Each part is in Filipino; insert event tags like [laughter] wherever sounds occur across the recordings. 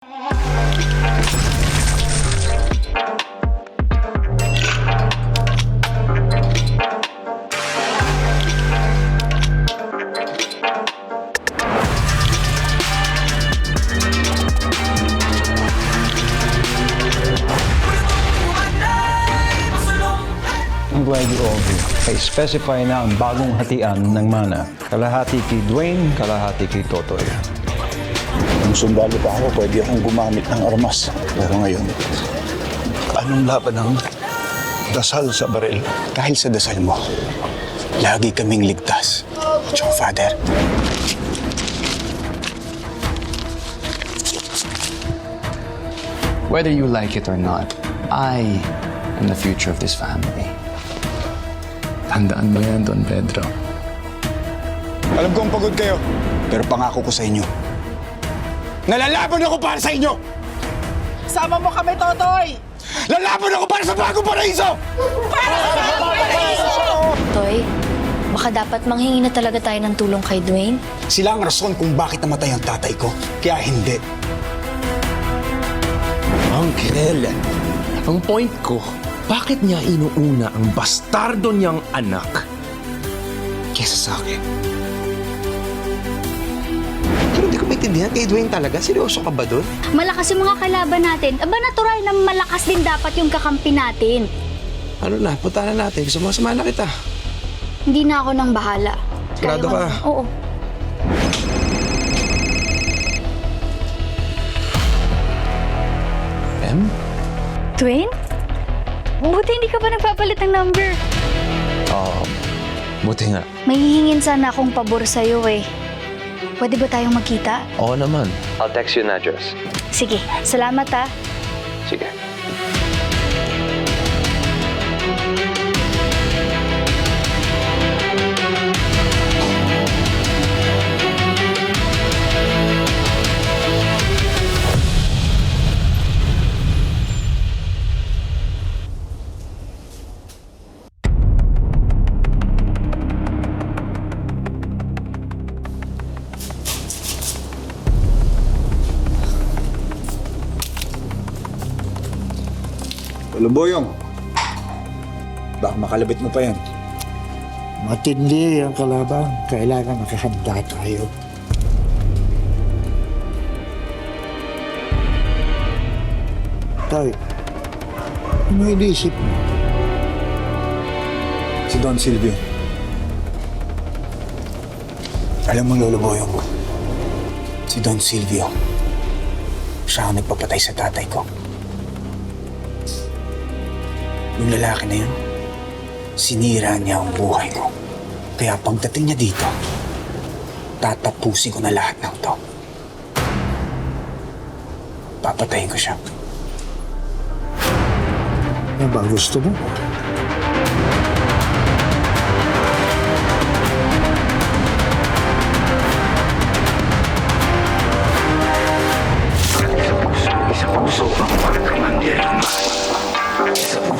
You all here. Ay specify na ang bagong hatian ng mana. Kalahati kay Dwayne, kalahati kay Totoy. Kung sundalo pa ako, pwede akong gumamit ng armas. Pero ngayon, anong laban ng dasal sa baril? Dahil sa dasal mo, lagi kaming ligtas. Yung father, Whether you like it or not, I am the future of this family. Tandaan mo yan, Don Pedro. alam kong pagod kayo. Pero pangako ko sa inyo, nalalaban ako para sa inyo! Sama mo kami, Totoy! Lalaban ako para sa bagong paraiso! Toy, baka dapat manghingi na talaga tayo ng tulong kay Dwayne. Sila ang rason kung bakit namatay ang tatay ko. Kaya hindi. Uncle, ang point ko, bakit niya inuuna ang bastardo niyang anak kesa sa akin? Maintindihan, kay Dwayne talaga, seryoso ka ba doon? Malakas yung mga kalaban natin. Aba, natural na malakas din dapat yung kakampi natin. Ano na, punta na natin, sumasama na kita. Hindi na ako nang bahala. Sigurado mo ka? Oo. Em? Dwayne? Buti hindi ka pa nagpapalit ng number. Oo, buti nga. May hihingin sana akong pabor sa'yo eh. Pwede ba tayong magkita? Oo naman. I'll text you an address. Sige, salamat ah. Sige. Luboyong, baka makalabit mo pa yan. Matindi ang kalaban. Kailangan nakahanda tayo. Tay, ano inisip mo? Si Don Silvio. Alam mo, Lolo Boyong, si Don Silvio, siya ang nagpapatay sa tatay ko. Yung lalaki na yun, sinira niya ang buhay ko. Kaya pagdating niya dito, tatapusin ko na lahat ng to. Papatayin ko siya. Ano ba gusto mo?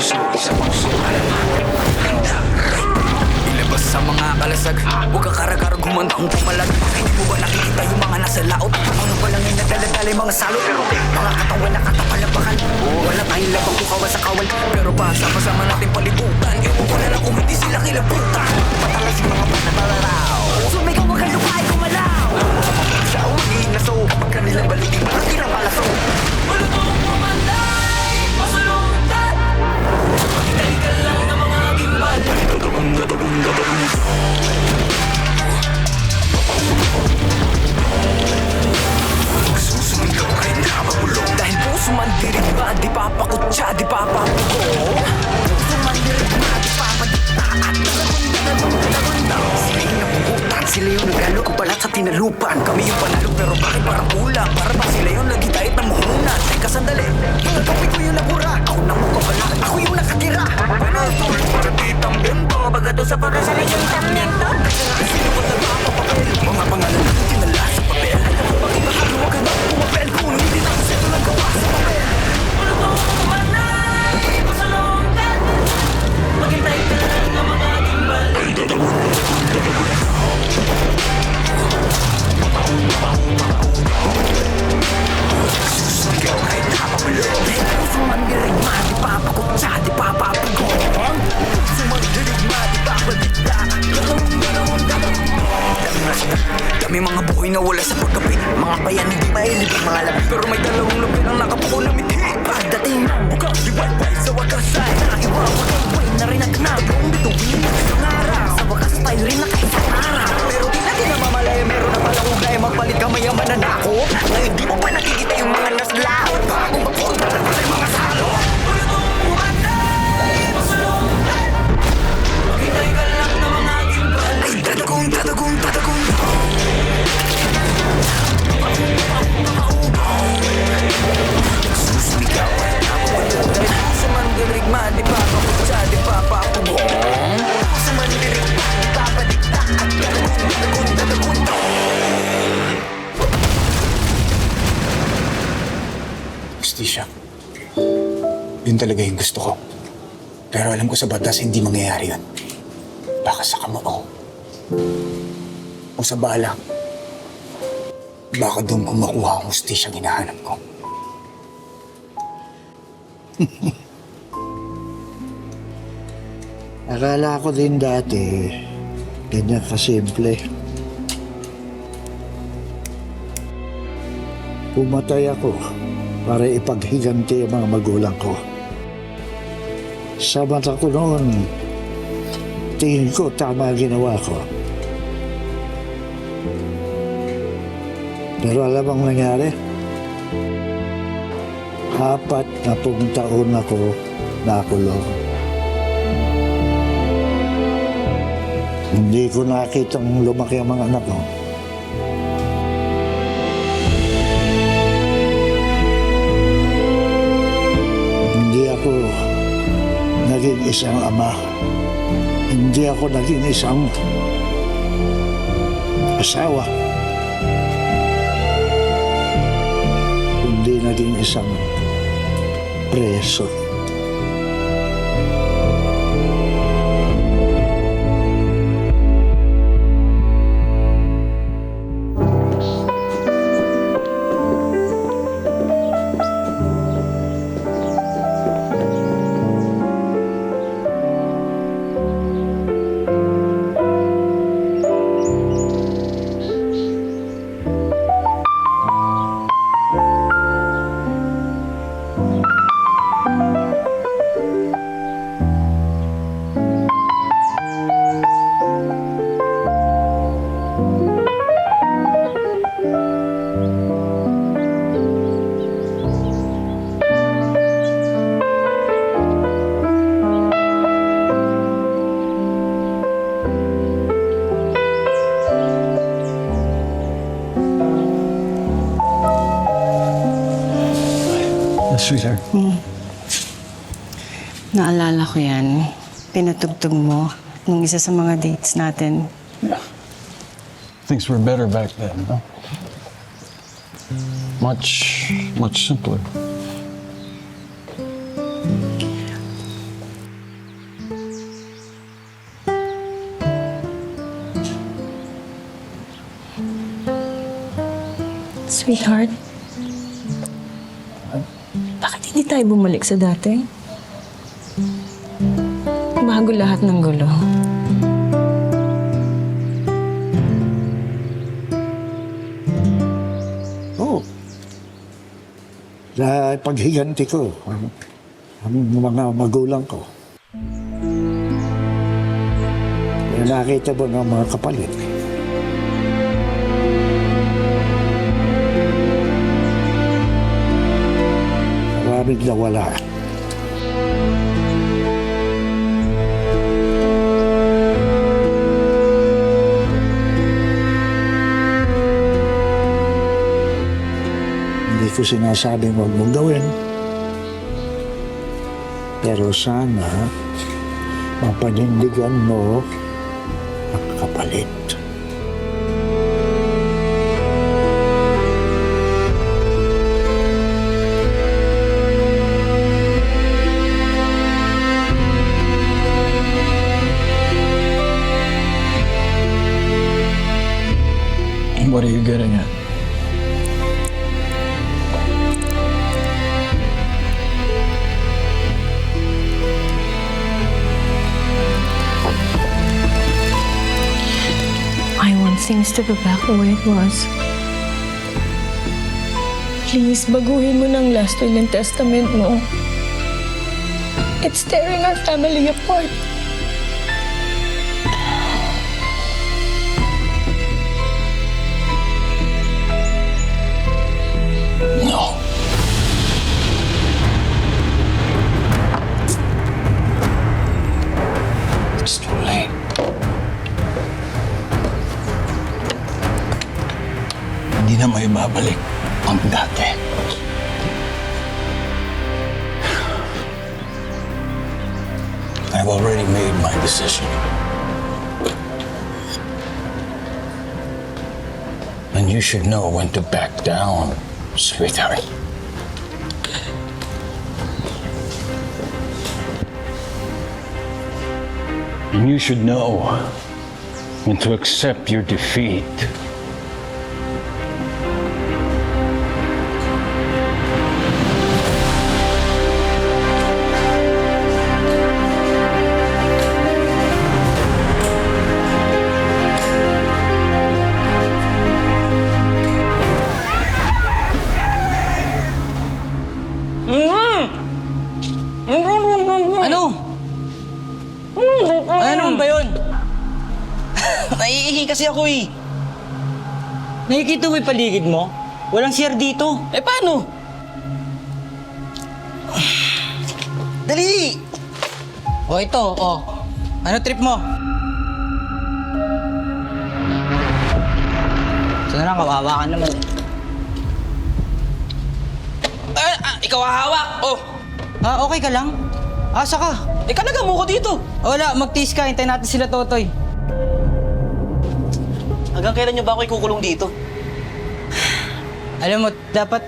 Ilabas sa mga kalasag Huwag kang karagarag humanda ang pamalag Hindi mo ba nakikita yung mga nasa laot? Mga balangin na daladala mga salot? Pero mga katawan na katapalapakan Wala tayong labang kukawa sa kawal. Pero pa sama-sama natin palibutan Ewan ko na lang kung hindi sila kilabutan Patalas yung mga panatalaraw Sumigaw wag kang lupaay kumalaw Siya ang magiging naso Kapag gusto ko. Pero alam ko sa batas, hindi mangyayari yun. Baka sa kamao. O sa bala. Baka doon ko makuha ang hustisya hinahanap ko. [laughs] Akala ko din dati, ganyan kasimple. Pumatay ako para ipaghiganti ang mga magulang ko. Sa mata ko noon, tingin ko tama ginawa ko. Pero alam ang nangyari? Apat na pung taon ako nakulong. Hindi ko nakitang lumaki ang mga anak ko. Naging isang ama. Hindi ako naging isang asawa. Hindi naging isang preso. Ko yan. Pinatugtog mo nung isa sa mga dates natin. Things were better back then, no? Much, much simpler. Sweetheart, bakit hindi tayo bumalik sa dati? Bago lahat ng gulo. Oo. Sa paghiganti ko, ang, ang mga magulang ko. Nakita mo ng mga kapalit. Maraming nawala. Hindi ko sinasabing huwag mong gawin. Pero sana mapanindigan mo ang kapalit. To go back the way it was. Please, baguhin mo ng last will and testament mo. It's tearing our family apart. Na may ang dati. I've already made my decision. And you should know when to back down, sweetheart. And you should know when to accept your defeat. Ako eh. Nakikita mo yung paligid mo? Walang CR dito. Eh paano? Dali! O ito, o. Ano trip mo? Ito na lang, kawawa ka naman. Ah, ah, ikaw hahawak! Oh! Ah, okay ka lang? Asa ka? Eh, kalaga mo ko dito. Wala, magtiis ka. Hintayin natin sila, Totoy. Hanggang kailan nyo ba ako ikukulong dito? Alam mo, dapat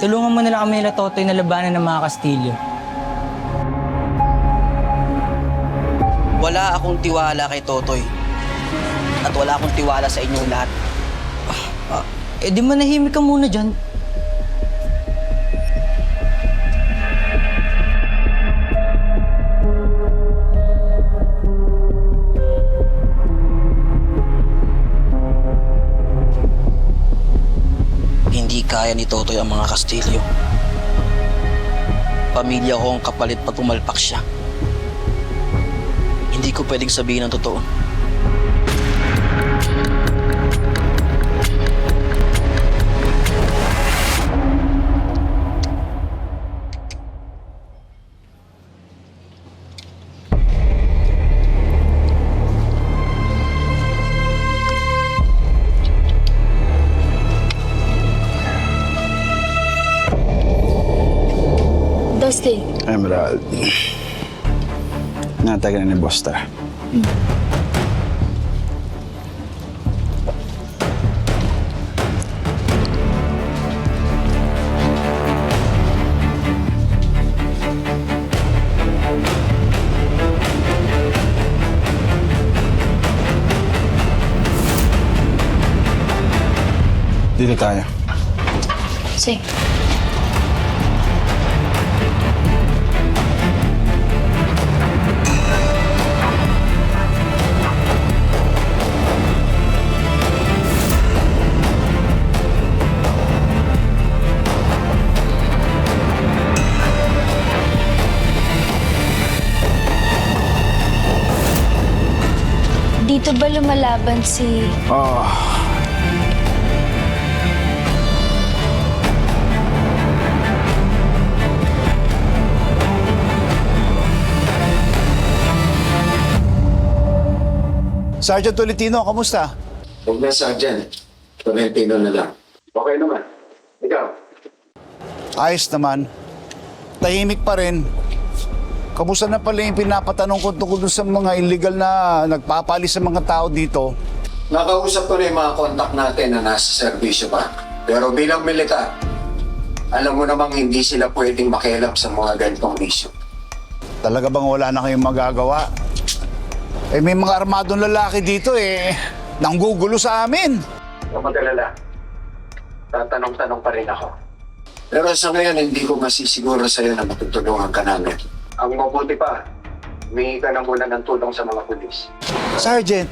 tulungan mo na lang kami nila, Totoy, na labanan ng mga Kastilyo. Wala akong tiwala kay Totoy. At wala akong tiwala sa inyong lahat. Ah, eh, di manahimik ka muna dyan. Kaya ni Totoy ang mga Kastilyo. Pamilya ko ang kapalit pag pumalpak siya. Hindi ko pwedeng sabihin ang totoo. Dustin, Emerald. Natagal na ni Bosta. Dito tayo. Dito ba lumalaban si... Oh. Sergeant Tolentino, kamusta? Huwag na, Sergeant. Tolentino na lang. Okay naman. Ikaw? Ayos naman. Tahimik pa rin. Kamusta na pala yung pinapatanong ko tungkol sa mga illegal na nagpapalis sa mga tao dito? Nakausap ko na yung mga kontak natin na nasa serbisyo pa. Pero bilang militar, alam mo namang hindi sila pwedeng makialam sa mga ganitong issue. Talaga bang wala na kayong magagawa? Eh may mga armadong lalaki dito eh. Nanggugulo sa amin. Huwag mag-alala. Tatanong-tanong pa rin ako. Pero sa ngayon, hindi ko masisiguro sa'yo na matutulungan ka namin. Ang mabuti pa, humingi ka na muna ng tulong sa mga pulis. Sergeant,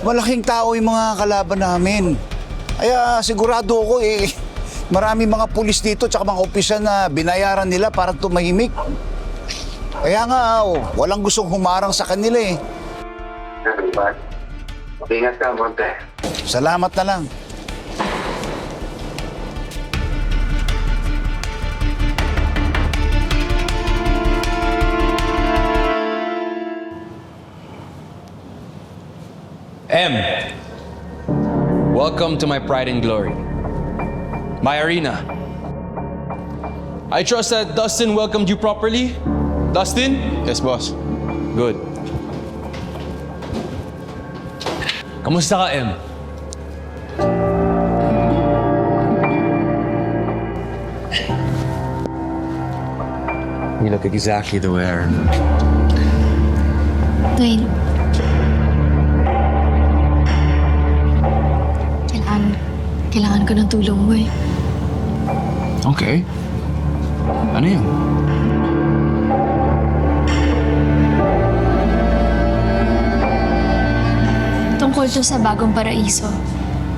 Malaking tao yung mga kalaban namin. Kaya sigurado ako eh, [laughs] marami mga pulis dito tsaka mga opisyal na binayaran nila para tumahimik. Kaya nga, oh, walang gustong humarang sa kanila eh. Diba? Ingat ka, Monte. Salamat na lang. M. Welcome to my pride and glory. My arena. I trust that Dustin welcomed you properly. Dustin? Yes, boss. Good. Kamusta ka, M? You look exactly the way I remember. Dwayne. Kailangan ko ng tulong mo eh. Okay. Ano yun? Tungkol to sa bagong paraiso,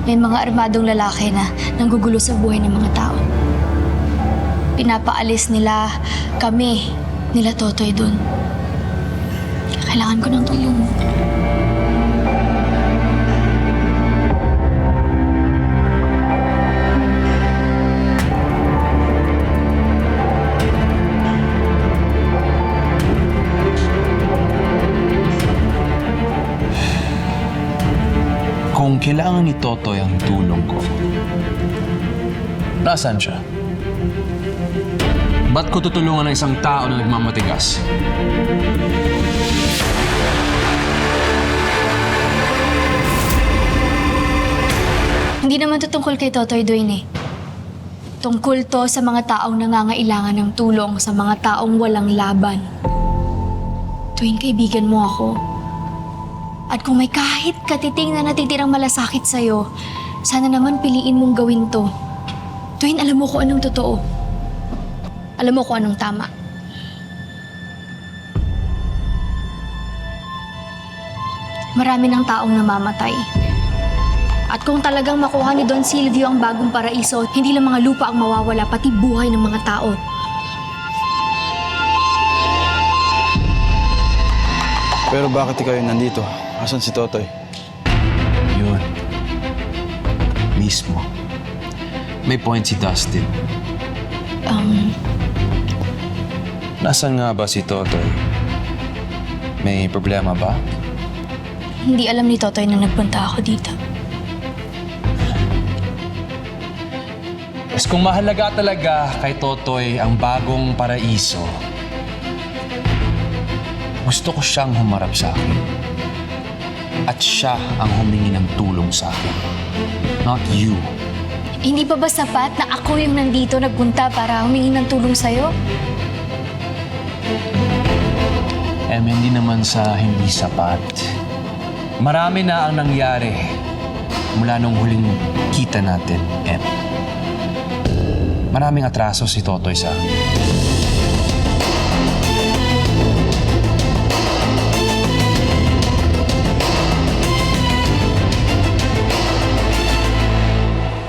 may mga armadong lalaki na nanggugulo sa buhay ng mga tao. Pinapaalis nila kami, nila Totoy dun. Kailangan ko ng tulong mo. Kailangan ni Totoy ang tulong ko, nasaan siya? Ba't ko tutulungan ng isang tao na nagmamatigas? Hindi naman to tungkol kay Totoy Dwayne eh. Tungkol to sa mga taong nangangailangan ng tulong, sa mga taong walang laban. Tuwing kaibigan mo ako. At kung may kahit katiting na natitirang malasakit sa'yo, sana naman piliin mong gawin to. Tuwing alam mo kung anong totoo. Alam mo kung anong tama. Marami ng taong namamatay. At kung talagang makuha ni Don Silvio ang bagong paraiso, hindi lang mga lupa ang mawawala, pati buhay ng mga tao. Pero bakit ikaw yung nandito? Asan si Totoy? Yun. Mismo. May point si Dustin. Um, Nasaan nga ba si Totoy? May problema ba? hindi alam ni Totoy na nagpunta ako dito. Mas kung mahalaga talaga kay Totoy ang bagong paraiso, gusto ko siyang humarap sa akin. At siya ang humingi ng tulong sa akin. Not you. Hindi pa ba sapat na ako yung nandito nagpunta para humingi ng tulong sa'yo? Em, hindi naman sa hindi sapat. Marami na ang nangyari mula nung huling kita natin, Em. Maraming atraso si Totoy sa akin.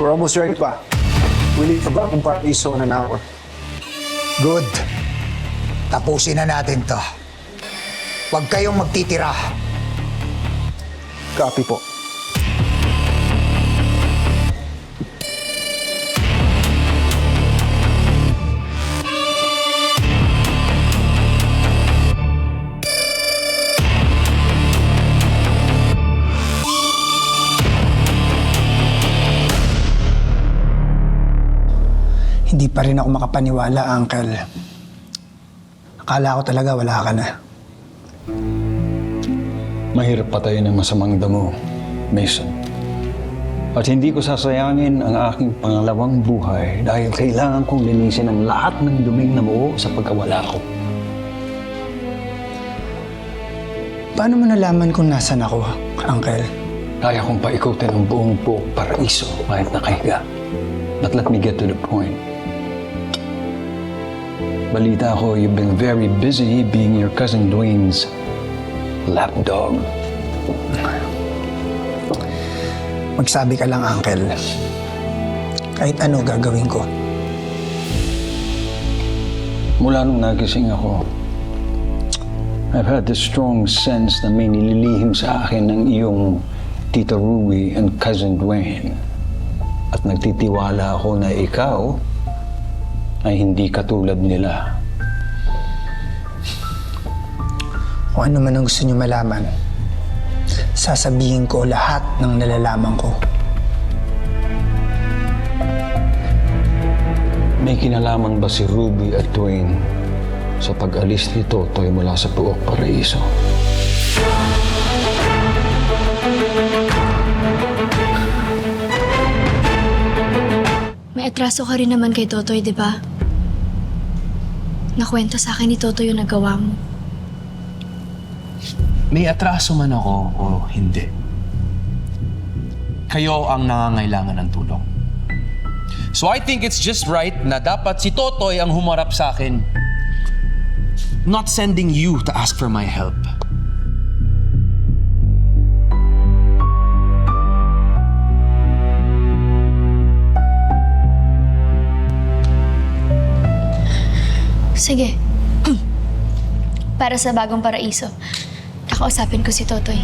We're almost ready pa. We leave for Bagong Paraiso in an hour. Good. Tapusin na natin to. Huwag kayong magtitira. Copy po. Hindi pa rin ako makapaniwala, Uncle. Akala ko talaga wala ka na. Mahirap patayin ng masamang damo, Mason. At hindi ko sasayangin ang aking pangalawang buhay dahil kailangan kong linisin ang lahat ng duming namuo sa pagkawala ko. Paano mo nalaman kung nasan ako, Uncle? Kaya kong paikutin ang buong buong paraiso kahit nakahiga. But let me get to the point. Balita ko, you've been very busy being your cousin Dwayne's lapdog. Magsabi ka lang, Uncle. Kahit ano gagawin ko. Mula nung nagising ako, I've had this strong sense na may nililihim sa akin ng iyong Tita Ruby and Cousin Dwayne. At nagtitiwala ako na ikaw ay hindi katulad nila. Kung ano man ang gusto niyo malaman, sasabihin ko lahat ng nalalaman ko. May kinalaman ba si Ruby at Dwayne sa pag-alis ni Totoy mula sa Puok Paraiso? May atraso ka rin naman kay Totoy, di ba? Nakwento sa akin ni Totoy yung nagawa mo. May atraso man ako o hindi. Kayo ang nangangailangan ng tulong. So I think it's just right na dapat si Totoy ang humarap sa akin. Not sending you to ask for my help. Sige. Para sa bagong paraiso, kakausapin ko si Totoy.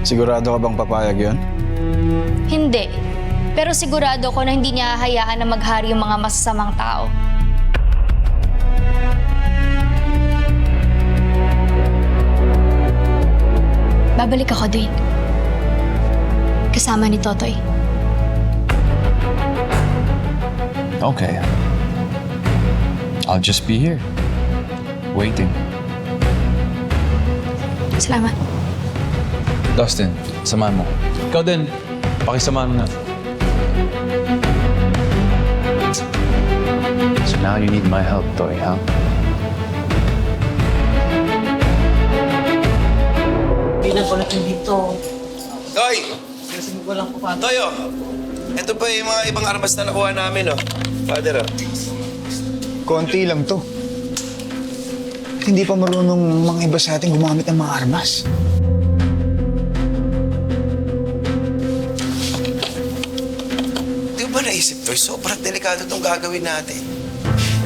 Sigurado ka bang papayag yun? Hindi. Pero sigurado ko na hindi niya hahayaan na maghari yung mga masasamang tao. Babalik ako din. Kasama ni Totoy. Okay. I'll just be here. Waiting. Salamat. Dustin, samahan mo. Ikaw din, pakisamahan mo na. So now you need my help, Toy, huh? Toy! Toyo! Ito pa yung mga ibang armas na nakuha namin, oh. Father, oh. Konti lang to. At hindi pa marunong mga iba sa atin gumamit ng mga armas. Di ba naisip, Toy? Sobrang delikado itong gagawin natin.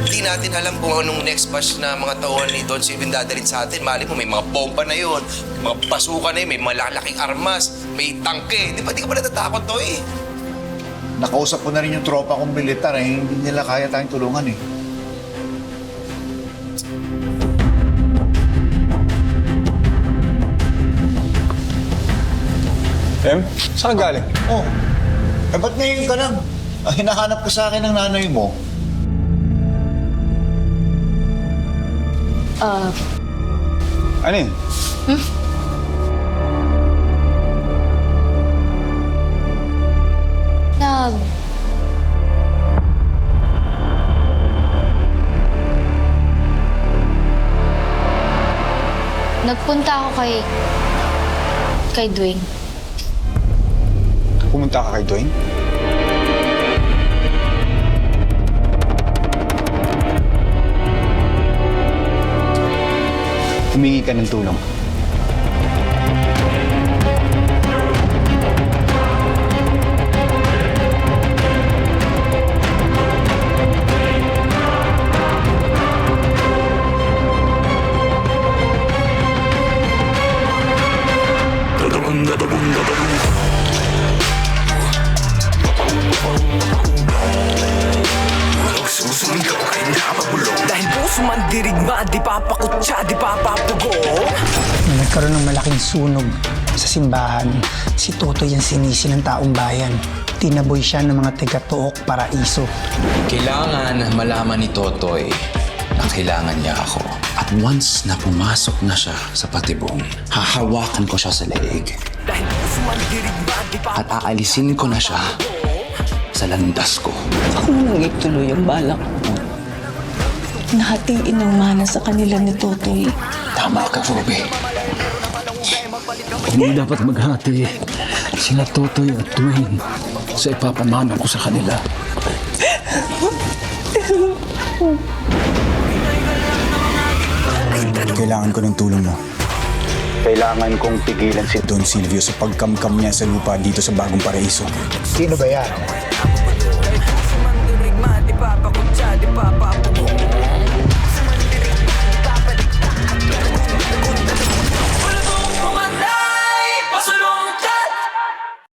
Hindi natin alam kung anong next batch na mga tauhan ni Don Silvin dadalhin sa atin. Mali mo, may mga bomba na yun, may mga pasukan na yun, may malalaking armas, may tangke. Di ba di ka ba natatakot, Toy? Nakausap ko na rin yung tropa kong militar eh. Hindi nila kaya tayong tulungan eh. Em, saan galing? Oh, eh ba't ngayon ka lang? Ah, hinahanap ka sa akin ng nanay mo. Uh, Ano yun? nag... Nagpunta ako kay... kay Dwayne. Pumunta ka kay Dwayne? Humingi ka ng tulong. Dahil puso man dirigma, di papakutsa, di papapugo nagkaroon ng malaking sunog sa simbahan, si Totoy ang sinisi ng taong bayan. Tinaboy siya ng mga taga-tuok paraiso. Kailangan malaman ni Totoy na kailangan niya ako. At once na pumasok na siya sa patibong, hahawakan ko siya sa leeg. At aalisin ko na siya sa landas ko. Ako nang ituloy ang balak ko. Nahatiin ang mana sa kanila ni Totoy. Tama ka, Ruby. Hindi dapat maghati sina Totoy at Dwayne sa ipapamana ko sa kanila. Kailangan ko ng tulong mo. Kailangan kong pigilan si Don Silvio sa pagkamkam niya sa lupa dito sa Bagong Paraiso. Sino ba yan? Di papakutsa, di papapugo